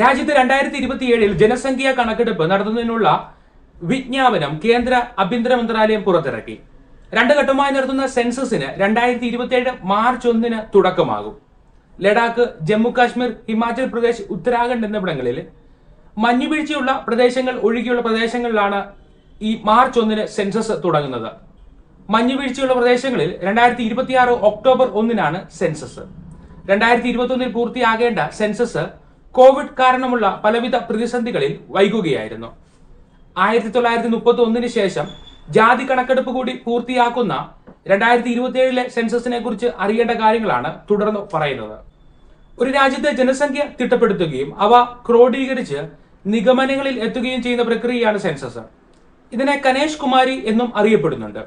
രാജ്യത്ത് രണ്ടായിരത്തി ഇരുപത്തിയേഴിൽ ജനസംഖ്യാ കണക്കെടുപ്പ് നടത്തുന്നതിനുള്ള വിജ്ഞാപനം കേന്ദ്ര ആഭ്യന്തര മന്ത്രാലയം പുറത്തിറക്കി. രണ്ട് ഘട്ടമായി നടത്തുന്ന സെൻസസിന് രണ്ടായിരത്തി ഇരുപത്തിയേഴ് മാർച്ച് ഒന്നിന് തുടക്കമാകും. ലഡാക്ക് ജമ്മു കാശ്മീർ ഹിമാചൽ പ്രദേശ് ഉത്തരാഖണ്ഡ് എന്നിവിടങ്ങളിൽ മഞ്ഞുവീഴ്ചയുള്ള പ്രദേശങ്ങൾ ഒഴികെയുള്ള പ്രദേശങ്ങളിലാണ് ഈ മാർച്ച് ഒന്നിന് സെൻസസ് തുടങ്ങുന്നത്. മഞ്ഞുവീഴ്ചയുള്ള പ്രദേശങ്ങളിൽ രണ്ടായിരത്തി ഇരുപത്തിയാറ് ഒക്ടോബർ ഒന്നിനാണ് സെൻസസ്. രണ്ടായിരത്തി ഇരുപത്തി പൂർത്തിയാകേണ്ട സെൻസസ് കോവിഡ് കാരണമുള്ള പലവിധ പ്രതിസന്ധികളിൽ വൈകുകയായിരുന്നു. ആയിരത്തി തൊള്ളായിരത്തി മുപ്പത്തി ഒന്നിന് ശേഷം ജാതി കണക്കെടുപ്പ് കൂടി പൂർത്തിയാക്കുന്ന രണ്ടായിരത്തി ഇരുപത്തിയേഴിലെ സെൻസസിനെ കുറിച്ച് അറിയേണ്ട കാര്യങ്ങളാണ് തുടർന്ന് പറയുന്നത്. ഒരു രാജ്യത്തെ ജനസംഖ്യ തിട്ടപ്പെടുത്തുകയും അവ ക്രോഡീകരിച്ച് നിഗമനങ്ങളിൽ എത്തുകയും ചെയ്യുന്ന പ്രക്രിയയാണ് സെൻസസ്. ഇതിനെ കനേഷ് കുമാരി എന്നും അറിയപ്പെടുന്നുണ്ട്.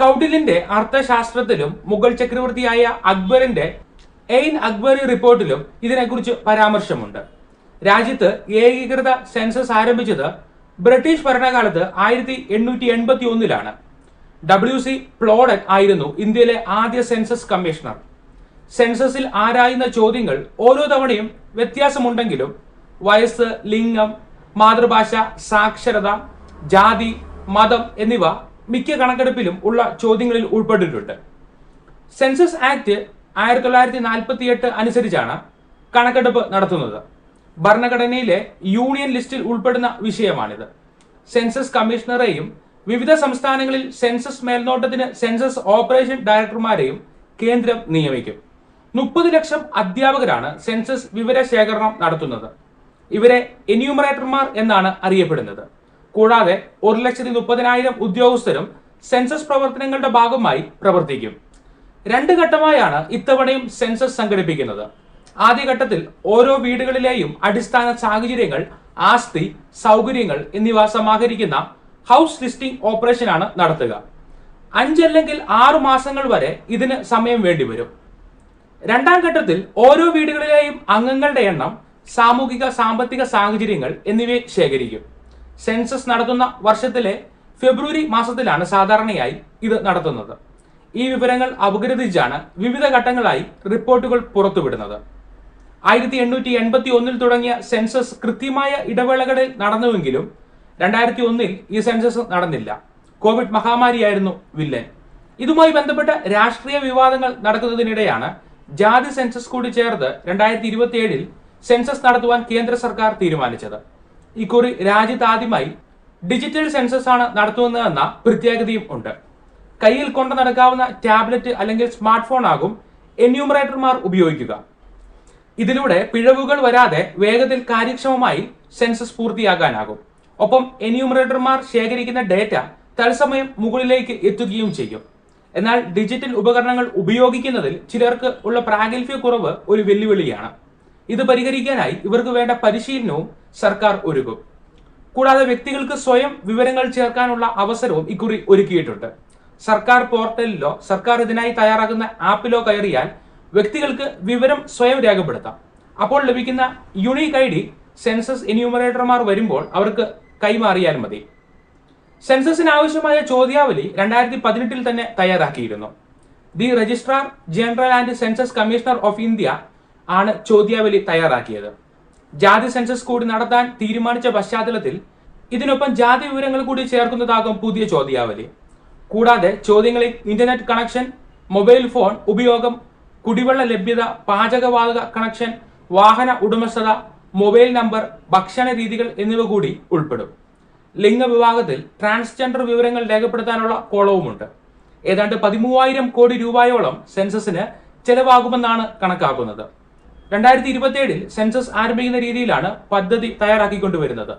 കൗഡിലിന്റെ അർത്ഥശാസ്ത്രത്തിലും മുഗൾ ചക്രവർത്തിയായ അക്ബറിന്റെ എയിൻ അക്ബറി റിപ്പോർട്ടിലും ഇതിനെക്കുറിച്ച് പരാമർശമുണ്ട്. രാജ്യത്ത് ഏകീകൃത സെൻസസ് ആരംഭിച്ചത് ബ്രിട്ടീഷ് ഭരണകാലത്ത് ആയിരത്തി എണ്ണൂറ്റി എൺപത്തി ഒന്നിലാണ് ഡബ്ല്യു സി പ്ലോഡൻ ആയിരുന്നു ഇന്ത്യയിലെ ആദ്യ സെൻസസ് കമ്മീഷണർ. സെൻസസിൽ ആരായുന്ന ചോദ്യങ്ങൾ ഓരോ തവണയും വ്യത്യാസമുണ്ടെങ്കിലും വയസ്സ് ലിംഗം മാതൃഭാഷ സാക്ഷരത ജാതി മതം എന്നിവ മിക്ക കണക്കെടുപ്പിലും ഉള്ള ചോദ്യങ്ങളിൽ ഉൾപ്പെട്ടിട്ടുണ്ട്. സെൻസസ് ആക്ട് ആയിരത്തി തൊള്ളായിരത്തി നാൽപ്പത്തി എട്ട് അനുസരിച്ചാണ് കണക്കെടുപ്പ് നടത്തുന്നത്. ഭരണഘടനയിലെ യൂണിയൻ ലിസ്റ്റിൽ ഉൾപ്പെടുന്ന വിഷയമാണിത്. സെൻസസ് കമ്മീഷണറെയും വിവിധ സംസ്ഥാനങ്ങളിൽ സെൻസസ് മേൽനോട്ടത്തിന് സെൻസസ് ഓപ്പറേഷൻ ഡയറക്ടർമാരെയും കേന്ദ്രം നിയമിക്കും. മുപ്പത് ലക്ഷം അധ്യാപകരാണ് സെൻസസ് വിവര ശേഖരണം നടത്തുന്നത്. ഇവരെ എന്യൂമറേറ്റർമാർ എന്നാണ് അറിയപ്പെടുന്നത്. കൂടാതെ ഒരു ലക്ഷത്തി മുപ്പതിനായിരം ഉദ്യോഗസ്ഥരും സെൻസസ് പ്രവർത്തനങ്ങളുടെ ഭാഗമായി പ്രവർത്തിക്കും. രണ്ട് ഘട്ടമായാണ് ഇത്തവണയും സെൻസസ് സംഘടിപ്പിക്കുന്നത്. ആദ്യഘട്ടത്തിൽ ഓരോ വീടുകളിലെയും അടിസ്ഥാന സാഹചര്യങ്ങൾ ആസ്തി സൗകര്യങ്ങൾ എന്നിവ സമാഹരിക്കുന്ന ഹൗസ് ലിസ്റ്റിംഗ് ഓപ്പറേഷനാണ് നടത്തുക. അഞ്ചല്ലെങ്കിൽ ആറു മാസങ്ങൾ വരെ ഇതിന് സമയം വേണ്ടിവരും. രണ്ടാം ഘട്ടത്തിൽ ഓരോ വീടുകളിലെയും അംഗങ്ങളുടെ എണ്ണം സാമൂഹിക സാമ്പത്തിക സാഹചര്യങ്ങൾ എന്നിവയെ ശേഖരിക്കും. സെൻസസ് നടത്തുന്ന വർഷത്തിലെ ഫെബ്രുവരി മാസത്തിലാണ് സാധാരണയായി ഇത് നടത്തുന്നത്. ഈ വിവരങ്ങൾ അപഗ്രഥിച്ചാണ് വിവിധ ഘട്ടങ്ങളായി റിപ്പോർട്ടുകൾ പുറത്തുവിടുന്നത്. ആയിരത്തി എണ്ണൂറ്റി എൺപത്തി ഒന്നിൽ തുടങ്ങിയ സെൻസസ് കൃത്യമായ ഇടവേളകളിൽ നടന്നുവെങ്കിലും രണ്ടായിരത്തി ഒന്നിൽ ഈ സെൻസസ് നടന്നില്ല. കോവിഡ് മഹാമാരിയായിരുന്നു വില്ലൻ. ഇതുമായി ബന്ധപ്പെട്ട രാഷ്ട്രീയ വിവാദങ്ങൾ നടക്കുന്നതിനിടെയാണ് ജാതി സെൻസസ് കൂടി ചേർത്ത് രണ്ടായിരത്തി ഇരുപത്തി ഏഴിൽ സെൻസസ് നടത്തുവാൻ കേന്ദ്ര സർക്കാർ തീരുമാനിച്ചത്. ഇക്കുറി രാജ്യത്ത് ആദ്യമായി ഡിജിറ്റൽ സെൻസസ് ആണ് നടത്തുന്നതെന്ന പ്രത്യേകതയും ഉണ്ട്. കയ്യിൽ കൊണ്ടു നടക്കാവുന്ന ടാബ്ലറ്റ് അല്ലെങ്കിൽ സ്മാർട്ട് ഫോൺ ആകും എന്യൂമറേറ്റർമാർ ഉപയോഗിക്കുക. ഇതിലൂടെ പിഴവുകൾ വരാതെ വേഗത്തിൽ കാര്യക്ഷമമായി സെൻസസ് പൂർത്തിയാക്കാനാകും. ഒപ്പം എന്യൂമറേറ്റർമാർ ശേഖരിക്കുന്ന ഡേറ്റ തത്സമയം മുകളിലേക്ക് എത്തുകയും ചെയ്യും. എന്നാൽ ഡിജിറ്റൽ ഉപകരണങ്ങൾ ഉപയോഗിക്കുന്നതിൽ ചിലർക്ക് ഉള്ള പ്രാഗൽഭ്യക്കുറവ് ഒരു വെല്ലുവിളിയാണ്. ഇത് പരിഹരിക്കാനായി ഇവർക്ക് വേണ്ട പരിശീലനവും സർക്കാർ ഒരുക്കും. കൂടാതെ വ്യക്തികൾക്ക് സ്വയം വിവരങ്ങൾ ചേർക്കാനുള്ള അവസരവും ഇക്കുറി ഒരുക്കിയിട്ടുണ്ട്. സർക്കാർ പോർട്ടലിലോ സർക്കാർ ഇതിനായി തയ്യാറാക്കുന്ന ആപ്പിലോ കയറിയാൽ വ്യക്തികൾക്ക് വിവരം സ്വയം രേഖപ്പെടുത്താം. അപ്പോൾ ലഭിക്കുന്ന യുണീക്ക് ഐ ഡി സെൻസസ് എന്യൂമറേറ്റർമാർ വരുമ്പോൾ അവർക്ക് കൈമാറിയാൽ മതി. സെൻസസിന് ആവശ്യമായ ചോദ്യാവലി രണ്ടായിരത്തി പതിനെട്ടിൽ തന്നെ തയ്യാറാക്കിയിരുന്നു. The registrar general and census commissioner of India ആണ് ചോദ്യാവലി തയ്യാറാക്കിയത്. ജാതി സെൻസസ് കൂടി നടത്താൻ തീരുമാനിച്ച പശ്ചാത്തലത്തിൽ ഇതിനൊപ്പം ജാതി വിവരങ്ങൾ കൂടി ചേർക്കുന്നതാകും പുതിയ ചോദ്യാവലി. കൂടാതെ ചോദ്യങ്ങളിൽ ഇന്റർനെറ്റ് കണക്ഷൻ മൊബൈൽ ഫോൺ ഉപയോഗം കുടിവെള്ള ലഭ്യത പാചകവാതക കണക്ഷൻ വാഹന ഉടമസ്ഥത മൊബൈൽ നമ്പർ ഭക്ഷണ രീതികൾ എന്നിവ കൂടി ഉൾപ്പെടും. ലിംഗവിഭാഗത്തിൽ ട്രാൻസ്ജെൻഡർ വിവരങ്ങൾ രേഖപ്പെടുത്താനുള്ള കോളവുമുണ്ട്. ഏതാണ്ട് പതിമൂവായിരം കോടി രൂപയോളം സെൻസസിന് ചെലവാകുമെന്നാണ് കണക്കാക്കുന്നത്. രണ്ടായിരത്തി ഇരുപത്തിയേഴിൽ സെൻസസ് ആരംഭിക്കുന്ന രീതിയിലാണ് പദ്ധതി തയ്യാറാക്കിക്കൊണ്ടുവരുന്നത്.